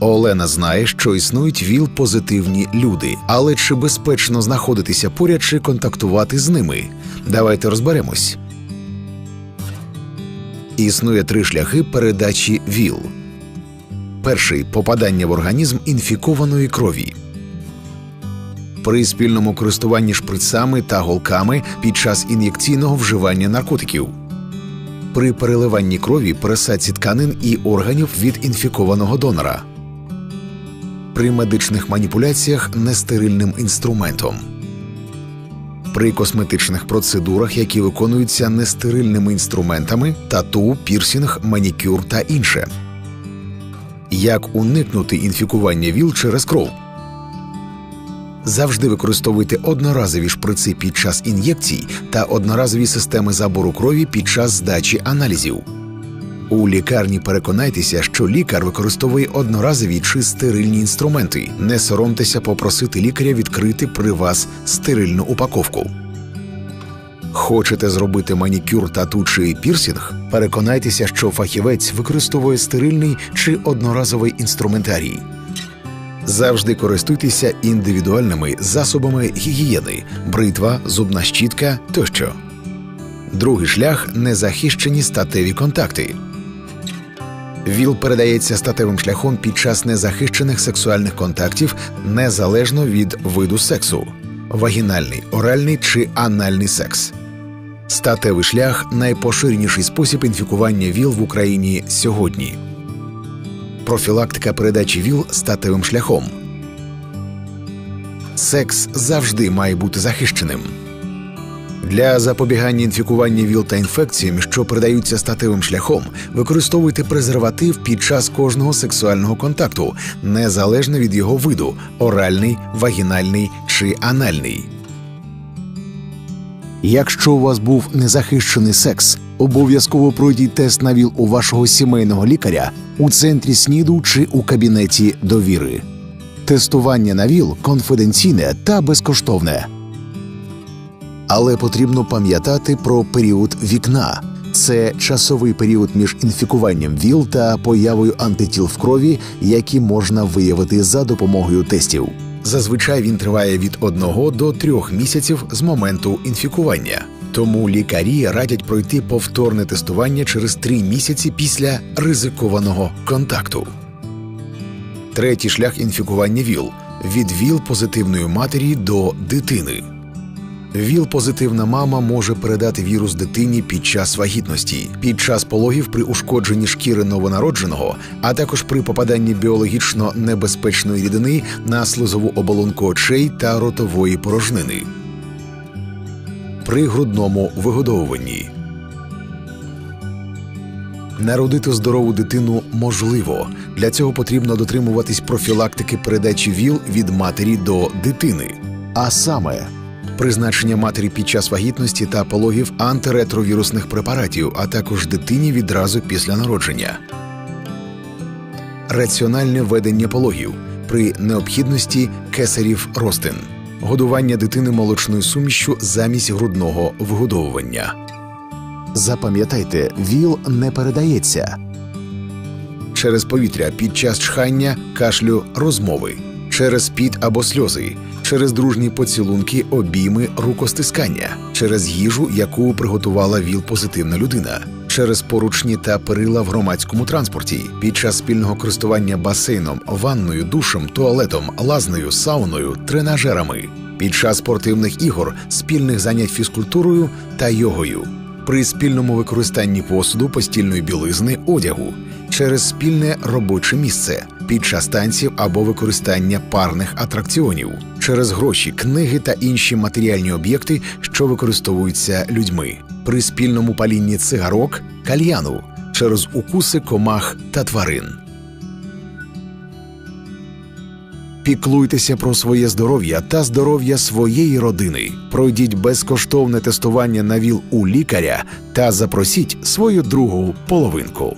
Олена знає, що існують ВІЛ-позитивні люди, але чи безпечно знаходитися поряд чи контактувати з ними? Давайте розберемось. Існує три шляхи передачі ВІЛ. Перший попадання в організм інфікованої крові. При спільному користуванні шприцами та голками під час ін'єкційного вживання наркотиків. При переливанні крові пересадці тканин і органів від інфікованого донора. При медичних маніпуляціях нестерильним інструментом. При косметичних процедурах, які виконуються нестерильними інструментами, тату, пірсінг, манікюр та інше. Як уникнути інфікування ВІЛ через кров? Завжди використовуйте одноразові шприци під час ін'єкцій та одноразові системи забору крові під час здачі аналізів. У лікарні переконайтеся, що лікар використовує одноразові чи стерильні інструменти. Не соромтеся попросити лікаря відкрити при вас стерильну упаковку. Хочете зробити манікюр тату чи пірсінг? Переконайтеся, що фахівець використовує стерильний чи одноразовий інструментарій. Завжди користуйтеся індивідуальними засобами гігієни, бритва, зубна щітка тощо. Другий шлях незахищені статеві контакти. ВІЛ передається статевим шляхом під час незахищених сексуальних контактів незалежно від виду сексу вагінальний, оральний чи анальний секс. Статевий шлях найпоширеніший спосіб інфікування ВІЛ в Україні сьогодні. Профілактика передачі ВІЛ статевим шляхом. Секс завжди має бути захищеним. Для запобігання інфікування ВІЛ та інфекціям, що передаються статевим шляхом, використовуйте презерватив під час кожного сексуального контакту, незалежно від його виду оральний, вагінальний чи анальний. Якщо у вас був незахищений секс, обов'язково пройдіть тест на ВІЛ у вашого сімейного лікаря у центрі СНІДу чи у кабінеті довіри. Тестування на ВІЛ конфіденційне та безкоштовне. Але потрібно пам'ятати про період вікна. Це часовий період між інфікуванням ВІЛ та появою антитіл в крові, які можна виявити за допомогою тестів. Зазвичай він триває від 1 до 3 місяців з моменту інфікування. Тому лікарі радять пройти повторне тестування через 3 місяці після ризикованого контакту. Третій шлях інфікування ВІЛ від ВІЛ позитивної матері до дитини. ВІЛ-позитивна мама може передати вірус дитині під час вагітності, під час пологів при ушкодженні шкіри новонародженого, а також при попаданні біологічно небезпечної рідини на слизову оболонку очей та ротової порожнини. При грудному вигодовуванні. Народити здорову дитину можливо. Для цього потрібно дотримуватись профілактики передачі ВІЛ від матері до дитини. А саме призначення матері під час вагітності та пологів антиретровірусних препаратів, а також дитині відразу після народження, раціональне ведення пологів при необхідності кесарів ростин, годування дитини молочною сумішю замість грудного вгодовування. Запам'ятайте, ВІЛ не передається. Через повітря під час чхання, кашлю, розмови, через піт або сльози, через дружні поцілунки, обійми, рукостискання, через їжу, яку приготувала ВІЛ-позитивна людина, через поручні та перила в громадському транспорті, під час спільного користування басейном, ванною, душем, туалетом, лазнею, сауною, тренажерами, під час спортивних ігор, спільних занять фізкультурою та йогою. При спільному використанні посуду, постільної білизни, одягу, через спільне робоче місце, під час танців або використання парних атракціонів, через гроші, книги та інші матеріальні об'єкти, що використовуються людьми, при спільному палінні цигарок, кальяну, через укуси комах та тварин. Піклуйтеся про своє здоров'я та здоров'я своєї родини. Пройдіть безкоштовне тестування на ВІЛ у лікаря та запросіть свою другу половинку.